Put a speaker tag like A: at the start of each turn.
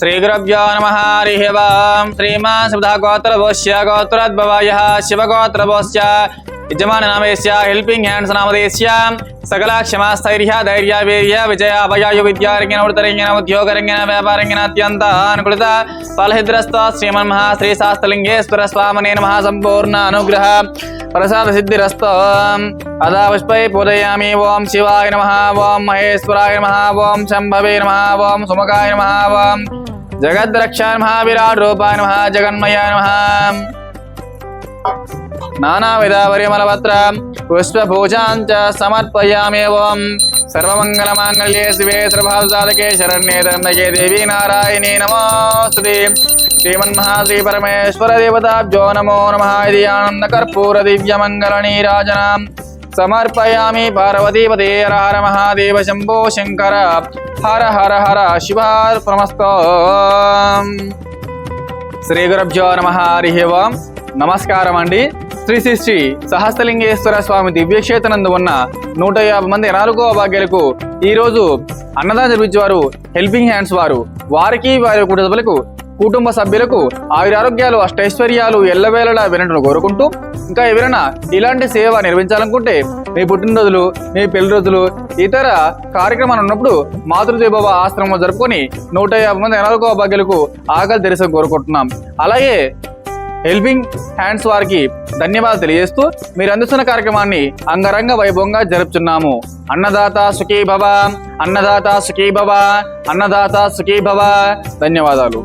A: श्रीगुरभ्यो गोत्र हरिः गोत्र शिव गोत्र गोत्राद्भवायः यजमान नाम हेल्पिंग हैंड्स नाम सकला क्षमा स्थैर्य धैर्य वीर्य विजय अभयायु विद्यारङ्गेन वृतरङ्गेन उद्योगरङ्गेन, व्यापारङ्गेन अत्यन्त अनुकूलित। फलहिद्रस्त श्रीमन श्रीमन्महा श्रीशास्त्रलिङ्गेश्वर स्वामने नमः, सम्पूर्ण अनुग्रह। ప్రసాద సిద్ధిరస్తో అదా పుష్పై పూజయామి ఓం శివాయ నమ ఓం మహేశ్వరాయ నమ ఓం శంభవే నమ ఓం సుముఖాయ నమ ఓం జగద్రక్షాయ నమ విరాట్ రూపాయ నమ జగన్మయ నమ నానావిధ పుష్పభూజాంచ సమర్పయామి ఓం సర్వమంగళమాంగళ్యే శివే సర్వసాధకే శరణ్యే త్రయంబకే దేవి నారాయణీ నమోస్తుతే శ్రీమన్మహాశ్రీ పరమేశ్వర దేవతాభ్యో నమో నమః ఇది ఆనంద కర్పూర దివ్య రాజనాం సమర్పయామి పార్వతీపదే హర హర మహాదేవ శంభో శంకర. హర హర హర శివార్పణమస్తో. శ్రీ గురభ్యో నమ హరి ఓం. నమస్కారం అండి శ్రీ శ్రీ శ్రీ సహస్రలింగేశ్వర స్వామి దివ్యక్షేత్రనందు ఉన్న నూట యాభై మంది నాలుగో భాగ్యులకు ఈరోజు అన్నదానం జరిపించేవారు హెల్పింగ్ హ్యాండ్స్ వారు. వారికి వారి కుటుంబాలకు కుటుంబ సభ్యులకు ఆయురారోగ్యాలు అష్టైశ్వర్యాలు ఎల్లవేళలా వినటం కోరుకుంటూ ఇంకా ఎవరైనా ఇలాంటి సేవ నిర్వహించాలనుకుంటే మీ పుట్టినరోజులు మీ పెళ్ళి రోజులు ఇతర కార్యక్రమాలు ఉన్నప్పుడు మాతృదేవవ ఆశ్రమం జరుపుకొని నూట యాభై మంది అనారోగ్య భాగ్యులకు ఆకలి తెరసం కోరుకుంటున్నాం. అలాగే హెల్పింగ్ హ్యాండ్స్ వారికి ధన్యవాదాలు తెలియజేస్తూ మీరు అందిస్తున్న కార్యక్రమాన్ని అంగరంగ వైభవంగా జరుపుతున్నాము అన్నదాత సుఖీ భవ అన్నదాత సుఖీ భవ అన్నదాత సుఖీ భవ ధన్యవాదాలు.